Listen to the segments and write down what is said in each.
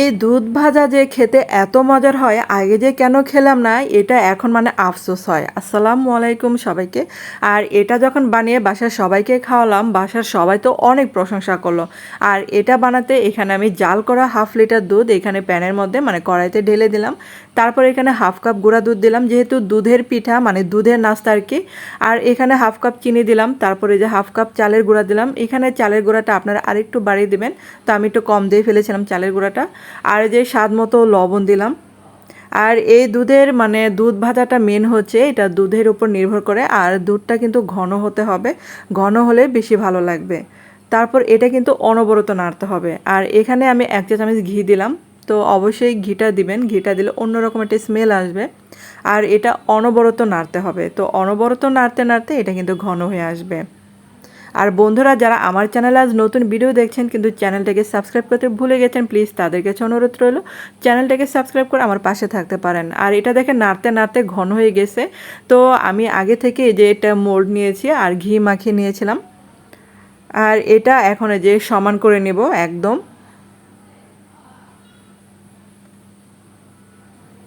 এই দুধ ভাজা যে খেতে এত মজার হয়, আগে যে কেন খেলাম না, এটা এখন মানে আফসোস হয়। আসসালামু আলাইকুম সবাইকে। আর এটা যখন বানিয়ে বাসার সবাইকে খাওয়ালাম, বাসার সবাই তো অনেক প্রশংসা করল। আর এটা বানাতে এখানে আমি জাল করা হাফ লিটার দুধ এখানে প্যানের মধ্যে মানে কড়াইতে ঢেলে দিলাম। তারপর এখানে হাফ কাপ গুঁড়া দুধ দিলাম, যেহেতু দুধের পিঠা মানে দুধের নাস্তা আর কি। আর এখানে হাফ কাপ চিনি দিলাম, তারপরে যে হাফ কাপ চালের গুঁড়া দিলাম। এখানে চালের গুঁড়াটা আপনারা আরেকটু বাড়িয়ে দেবেন, তো আমি একটু কম দিয়ে ফেলেছিলাম চালের গুঁড়াটা। আর যে স্বাদ মতো লবণ দিলাম। আর এই দুধের মানে দুধ ভাজাটা মেন হচ্ছে, এটা দুধের উপর নির্ভর করে, আর দুধটা কিন্তু ঘন হতে হবে। ঘন হলে বেশি ভালো লাগবে। তারপর এটা কিন্তু অনবরত নাড়তে হবে। আর এখানে আমি এক চা চামচ ঘি দিলাম। তো অবশ্যই ঘিটা দিবেন। ঘিটা দিলে অন্যরকম একটা স্মেল আসবে। আর এটা অনবরত নাড়তে হবে। তো অনবরত নাড়তে নাড়তে এটা কিন্তু ঘন হয়ে আসবে। আর বন্ধুরা, যারা আমার চ্যানেলে আজ নতুন ভিডিও দেখছেন, কিন্তু চ্যানেলটাকে সাবস্ক্রাইব করতে ভুলে গেছেন প্লিজ তাদের কাছে অনুরোধ রইল চ্যানেলটাকে সাবস্ক্রাইব করে আমার পাশে থাকতে পারেন। আর এটা দেখে নাড়তে নাড়তে ঘন হয়ে গেছে। তো আমি আগে থেকে যে এটা মোল্ড নিয়েছি আর ঘি মাখিয়ে নিয়েছিলাম। আর এটা এখন যে সমান করে নেব একদম।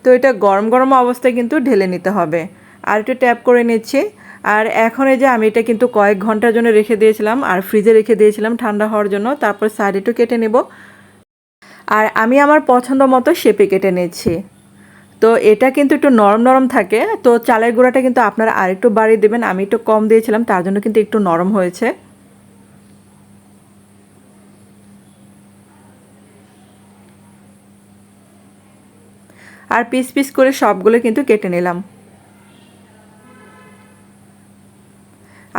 তো এটা গরম গরম অবস্থায় কিন্তু ঢেলে নিতে হবে। আর একটু ট্যাপ করে নিচ্ছি। আর এখন এই যে আমি এটা কিন্তু কয়েক ঘণ্টার জন্য রেখে দিয়েছিলাম, আর ফ্রিজে রেখে দিয়েছিলাম ঠান্ডা হওয়ার জন্য, তারপর সাইড একটু কেটে নেব। আর আমি আমার পছন্দ মতো শেপে কেটে নিচ্ছি। তো এটা কিন্তু একটু নরম নরম থাকে, তো চালের গুঁড়াটা কিন্তু আপনারা আরেকটু বাড়িয়ে দেবেন, আমি একটু কম দিয়েছিলাম, তার জন্য কিন্তু একটু নরম হয়েছে। আর পিস পিস করে সবগুলো কিন্তু কেটে নিলাম।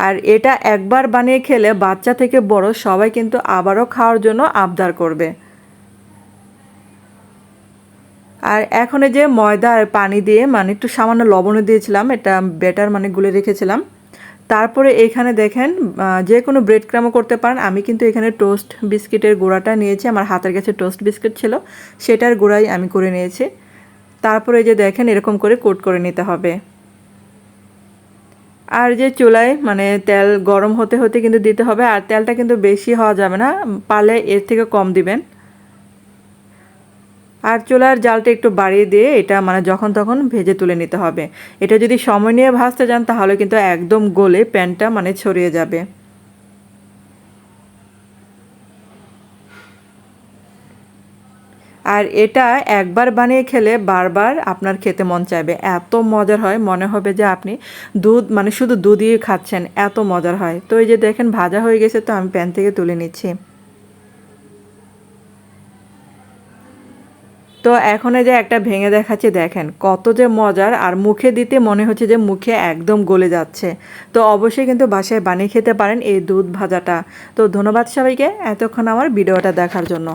আর এটা একবার বানিয়ে খেলে বাচ্চা থেকে বড় সবাই কিন্তু আবারও খাওয়ার জন্য আবদার করবে। আর এখন যে ময়দা আর পানি দিয়ে মানে একটু সামান্য লবণও দিয়েছিলাম, এটা বেটার মানে গুলে রেখেছিলাম। তারপরে এখানে দেখেন যে কোনো ব্রেড ক্রামও করতে পারেন। আমি কিন্তু এখানে টোস্ট বিস্কিটের গুঁড়াটা নিয়েছি। আমার হাতের কাছে টোস্ট বিস্কিট ছিল, সেটার গুঁড়াই আমি করে নিয়েছি। তারপরে যে দেখেন এরকম করে কোট করে নিতে হবে। আর যে চুলায় মানে তেল গরম হতে হতে কিন্তু দিতে হবে, আর তেলটা কিন্তু বেশি হওয়া যাবে না পারলে এর থেকে কম দিবেন। আর চুলার জালটা একটু বাড়িয়ে দিয়ে এটা মানে যখন তখন ভেজে তুলে নিতে হবে। এটা যদি সময় নিয়ে ভাজতে যান তাহলে কিন্তু একদম গলে প্যানটা মানে ছড়িয়ে যাবে। আর এটা একবার বানিয়ে খেলে বারবার আপনার খেতে মন চাইবে। এত মজার হয়, মনে হবে যে আপনি দুধ মানে শুধু দুধই খাচ্ছেন, এত মজার হয়। তো এই যে দেখেন, ভাজা হয়ে গেছে, তো আমি প্যান থেকে তুলে নিচ্ছি। তো এখন যে একটা ভেঙে দেখাচ্ছে, দেখেন কত যে মজার, আর মুখে দিতে মনে হচ্ছে যে মুখে একদম গলে যাচ্ছে। তো অবশ্যই কিন্তু বাসায় বানিয়ে খেতে পারেন এই দুধ ভাজাটা। তো ধন্যবাদ সবাইকে, এতক্ষণ আমার ভিডিওটা দেখার জন্য।